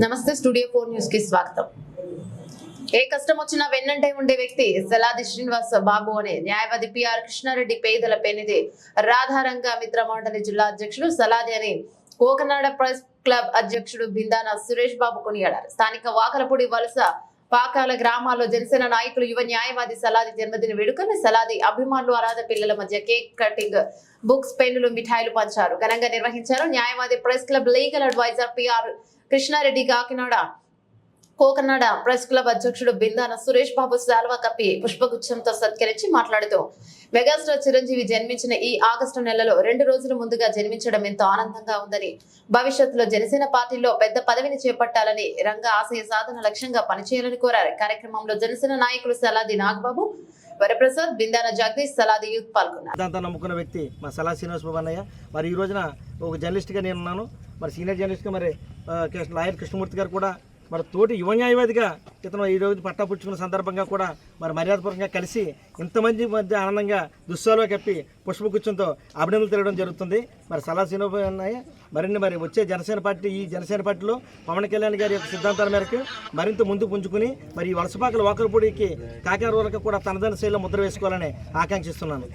నమస్తే studio four న్యూస్కి స్వాగతం. ఏ కష్టం వచ్చినా వెన్నంటే ఉండే వ్యక్తి సలాది శ్రీనివాస్ బాబు అనే న్యాయవాది పిఆర్ కృష్ణారెడ్డి పేదల పెనిది రాధారంగ మిత్ర మండలి జిల్లా అధ్యక్షుడు సలాది అని కోకనాడ ప్రెస్ క్లబ్ అధ్యక్షుడు బిందాన సురేష్ బాబు కొనియాడారు. స్థానిక వాకలపూడి వలస పాకాల గ్రామాల్లో జనసేన నాయకులు యువ న్యాయవాది సలాది జన్మదిన వేడుకని సలాది అభిమానులు అనాథ పిల్లల మధ్య కేక్ కటింగ్ బుక్స్ పెన్నులు మిఠాయిలు పంచారు. ఘనంగా నిర్వహించారు న్యాయవాది press club legal advisor PR Krishnareddy Kakinada. Cocanada press club అధ్యక్షుడు బిందాన సురేష్ బాబు శాల్వా కప్పి పుష్పగుచ్చంతో సత్కరించి మాట్లాడుతూ మెగాస్టార్ చిరంజీవి జన్మించిన ఈ ఆగస్టు నెలలో రెండు రోజుల ముందుగా జన్మించడం ఎంతో ఆనందంగా ఉందని భవిష్యత్తులో జనసేన పార్టీలో పెద్ద పదవిని చేపట్టాలని రంగ ఆశయ సాధన లక్ష్యంగా పనిచేయాలని కోరారు. కార్యక్రమంలో జనసేన నాయకులు సలాది నాగబాబు వరప్రసాద్ బిందాన జగదీష్ సలాది యూత్ పాల్గొన్నారు. నమ్ముకున్న వ్యక్తి మా సలా శ్రీనివాస్ బాబు అన్నయ్య. మరి ఈ రోజున ఒక జర్నలిస్ట్గా నేను ఉన్నాను. మరి సీనియర్ జర్నలిస్ట్గా మరి లాయర్ కృష్ణమూర్తి గారు కూడా మరి తోటి యువ న్యాయవాదిగా ఇతను ఈ రోజు పట్టా పుచ్చుకున్న సందర్భంగా కూడా మరి మర్యాదపూర్వకంగా కలిసి ఇంతమంది మధ్య ఆనందంగా దుస్సాలో కప్పి పుష్పగుచ్చంతో అభినందనలు తిరగడం జరుగుతుంది. మరి సలహా సినిమా మరిన్ని మరి వచ్చే జనసేన పార్టీ ఈ జనసేన పార్టీలో పవన్ కళ్యాణ్ గారి యొక్క సిద్ధాంతాల మేరకు మరింత ముందు పుంజుకుని మరి ఈ వలసపాకల వాకరపూడికి కాకినాడ వరకు కూడా తనదైన శైలిలో ముద్ర వేసుకోవాలని ఆకాంక్షిస్తున్నాను.